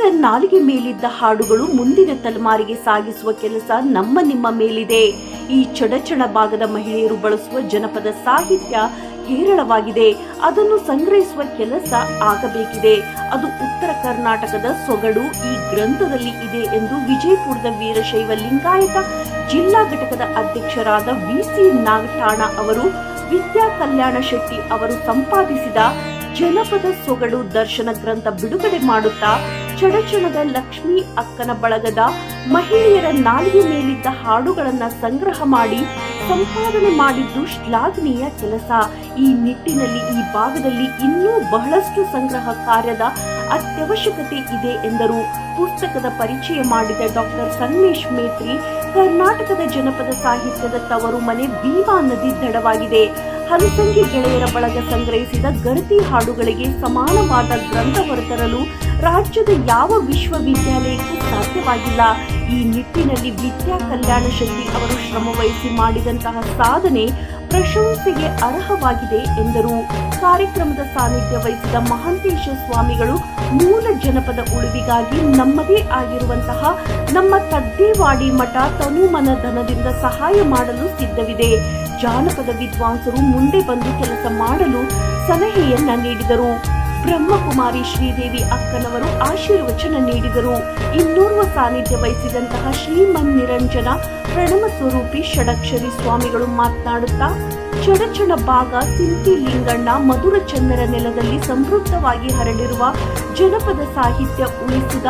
ಎಲ್ಲರ ನಾಲಿಗೆ ಮೇಲಿದ್ದ ಹಾಡುಗಳು ಮುಂದಿನ ತಲೆಮಾರಿಗೆ ಸಾಗಿಸುವ ಕೆಲಸ ನಮ್ಮ ನಿಮ್ಮ ಮೇಲಿದೆ. ಈ ಚಡಚಣ ಭಾಗದ ಮಹಿಳೆಯರು ಬಳಸುವ ಜನಪದ ಸಾಹಿತ್ಯ ಹೇರಳವಾಗಿದೆ. ಅದನ್ನು ಸಂಗ್ರಹಿಸುವ ಕೆಲಸ ಆಗಬೇಕಿದೆ. ಅದು ಉತ್ತರ ಕರ್ನಾಟಕದ ಸೊಗಡು ಈ ಗ್ರಂಥದಲ್ಲಿ ಇದೆ ಎಂದು ವಿಜಯಪುರದ ವೀರಶೈವ ಲಿಂಗಾಯತ ಜಿಲ್ಲಾ ಘಟಕದ ಅಧ್ಯಕ್ಷರಾದ ವಿಸಿ ನಾಗಠಾಣ ಅವರು ವಿದ್ಯಾ ಕಲ್ಯಾಣ ಶೆಟ್ಟಿ ಅವರು ಸಂಪಾದಿಸಿದ ಜನಪದ ಸೊಗಡು ದರ್ಶನ ಗ್ರಂಥ ಬಿಡುಗಡೆ ಮಾಡುತ್ತಾ ಚಡಚಣದ ಲಕ್ಷ್ಮಿ ಅಕ್ಕನ ಬಳಗದ ಮಹಿಳೆಯರ ನಾಲಿಗೆ ಮೇಲಿದ್ದ ಹಾಡುಗಳನ್ನ ಸಂಗ್ರಹ ಮಾಡಿ ಸಂಪಾದನೆ ಮಾಡಿದ್ದು ಶ್ಲಾಘನೀಯ ಕೆಲಸ. ಈ ನಿಟ್ಟಿನಲ್ಲಿ ಈ ಭಾಗದಲ್ಲಿ ಇನ್ನೂ ಬಹಳಷ್ಟು ಸಂಗ್ರಹ ಕಾರ್ಯದ ಅತ್ಯವಶ್ಯಕತೆ ಇದೆ ಎಂದರು. ಪುಸ್ತಕದ ಪರಿಚಯ ಮಾಡಿದ ಡಾಕ್ಟರ್ ಸನ್ಮೇಶ್ ಮೇತ್ರಿ ಕರ್ನಾಟಕದ ಜನಪದ ಸಾಹಿತ್ಯದ ತವರು ಮನೆ ಭೀಮಾ ನದಿ ದಡವಾಗಿದೆ. ಹಲಸಂಗಿ ಗೆಳೆಯರ ಬಳಗ ಸಂಗ್ರಹಿಸಿದ ಗರತಿ ಹಾಡುಗಳಿಗೆ ಸಮಾನವಾದ ಗ್ರಂಥ ಹೊರತರಲು ರಾಜ್ಯದ ಯಾವ ವಿಶ್ವವಿದ್ಯಾಲಯಕ್ಕೂ ಸಾಧ್ಯವಾಗಿಲ್ಲ. ಈ ನಿಟ್ಟಿನಲ್ಲಿ ವಿದ್ಯಾ ಕಲ್ಯಾಣ ಶೆಟ್ಟಿ ಅವರು ಶ್ರಮವಹಿಸಿ ಮಾಡಿದಂತಹ ಸಾಧನೆ ಪ್ರಶಂಸೆಗೆ ಅರ್ಹವಾಗಿದೆ ಎಂದರು. ಕಾರ್ಯಕ್ರಮದ ಸಾನ್ನಿಧ್ಯ ವಹಿಸಿದ ಮಹಾಂತೇಶ ಸ್ವಾಮಿಗಳು ಮೂಲ ಜನಪದ ಉಳಿವಿಗಾಗಿ ನಮ್ಮದೇ ಆಗಿರುವಂತಹ ನಮ್ಮ ತದ್ದೇವಾಡಿ ಮಠ ತನುಮನ ಧನದಿಂದ ಸಹಾಯ ಮಾಡಲು ಸಿದ್ಧವಿದೆ. ಜಾನಪದ ವಿದ್ವಾಂಸರು ಮುಂದೆ ಬಂದು ಕೆಲಸ ಮಾಡಲು ಸಲಹೆಯನ್ನ ನೀಡಿದರು. ಬ್ರಹ್ಮಕುಮಾರಿ ಶ್ರೀದೇವಿ ಅಕ್ಕನವರು ಆಶೀರ್ವಚನ ನೀಡಿದರು. ಇನ್ನೋರ್ವ ಸಾನ್ನಿಧ್ಯ ವಹಿಸಿದಂತಹ ಶ್ರೀಮನ್ ನಿರಂಜನ ಪ್ರಣಮ ಸ್ವರೂಪಿ ಷಡಕ್ಷರಿ ಸ್ವಾಮಿಗಳು ಮಾತನಾಡುತ್ತಾ, ಚಡಚಣ ಭಾಗ ಸಿಂತಿ ಲಿಂಗಣ್ಣ ಮಧುರ ಚಂದರ ನೆಲದಲ್ಲಿ ಸಮೃದ್ಧವಾಗಿ ಹರಡಿರುವ ಜನಪದ ಸಾಹಿತ್ಯ ಉಳಿಸಿದ,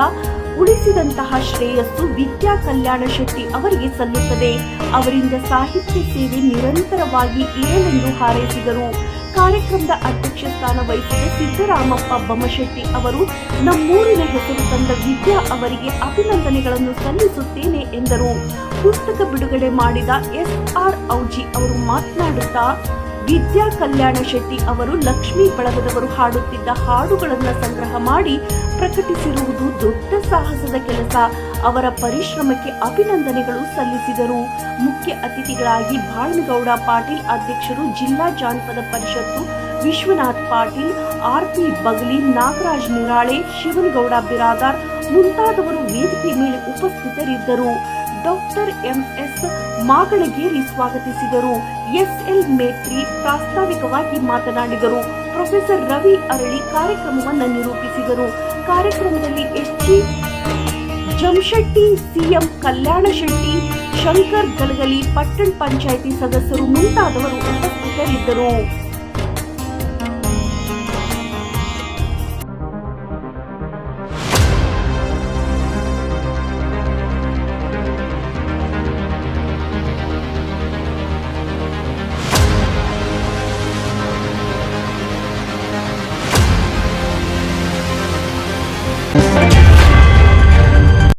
ಉಳಿಸಿದಂತಹ ಶ್ರೇಯಸ್ಸು ವಿದ್ಯಾ ಕಲ್ಯಾಣ ಶೆಟ್ಟಿ ಅವರಿಗೆ ಸಲ್ಲುತ್ತದೆ. ಅವರಿಂದ ಸಾಹಿತ್ಯ ಸೇವೆ ನಿರಂತರವಾಗಿ ಇರಲೆಂದು ಹಾರೈಸಿದರು. ಕಾರ್ಯಕ್ರಮದ ಅಧ್ಯಕ್ಷ ಸ್ಥಾನ ವಹಿಸಿದ ಸಿದ್ದರಾಮಪ್ಪ ಬೊಮ್ಮಶೆಟ್ಟಿ ಅವರು, ನಮ್ಮೂರಿನ ಹೆಸರು ತಂದ ವಿದ್ಯಾ ಅವರಿಗೆ ಅಭಿನಂದನೆಗಳನ್ನು ಸಲ್ಲಿಸುತ್ತೇನೆ ಎಂದರು. ಪುಸ್ತಕ ಬಿಡುಗಡೆ ಮಾಡಿದ ಎಸ್ ಆರ್ ಔಜಿ ಅವರು ಮಾತನಾಡುತ್ತಾ, ವಿದ್ಯಾ ಕಲ್ಯಾಣ ಶೆಟ್ಟಿ ಅವರು ಲಕ್ಷ್ಮೀ ಬಳಗದವರು ಹಾಡುತ್ತಿದ್ದ ಹಾಡುಗಳನ್ನು ಸಂಗ್ರಹ ಮಾಡಿ ಸಾಹಸದ ಕೆಲಸ, ಅವರ ಪರಿಶ್ರಮಕ್ಕೆ ಅಭಿನಂದನೆಗಳು ಸಲ್ಲಿಸಿದರು. ಮುಖ್ಯ ಅತಿಥಿಗಳಾಗಿ ಬಾಳನಗೌಡ ಪಾಟೀಲ್ ಅಧ್ಯಕ್ಷರು ಜಿಲ್ಲಾ ಜಾನಪದ ಪರಿಷತ್ತು ವಿಶ್ವನಾಥ್ ಪಾಟೀಲ್ ಆರ್ಪಿ ಬಗಲಿ, ನಾಗರಾಜ್ ನಿರಾಳೆ ಶಿವನಗೌಡ ಬಿರಾದಾರ್ ಮುಂತಾದವರು ವೇದಿಕೆ ಮೇಲೆ ಉಪಸ್ಥಿತರಿದ್ದರು. ಡಾಕ್ಟರ್ ಎಂಎಸ್ ಮಾಗಳಗೇರಿ ಸ್ವಾಗತಿಸಿದರು. ಎಸ್ಎಲ್ ಮೇತ್ರಿ ಪ್ರಾಸ್ತಾವಿಕವಾಗಿ ಮಾತನಾಡಿದರು. ಪ್ರೊಫೆಸರ್ ರವಿ ಅರಳಿ ಕಾರ್ಯಕ್ರಮವನ್ನು ನಿರೂಪಿಸಿದರು. ಕಾರ್ಯಕ್ರಮದಲ್ಲಿ ಎಸ್ಜಿ ಜಮಶೆಟ್ಟಿ ಸಿಎಂ ಕಲ್ಯಾಣ ಶೆಟ್ಟಿ ಶಂಕರ್ ಗಲಗಲಿ ಪಟ್ಟಣ ಪಂಚಾಯಿತಿ ಸದಸ್ಯರು ಮುಂತಾದವರು ಉಪಸ್ಥಿತರಿದ್ದರು.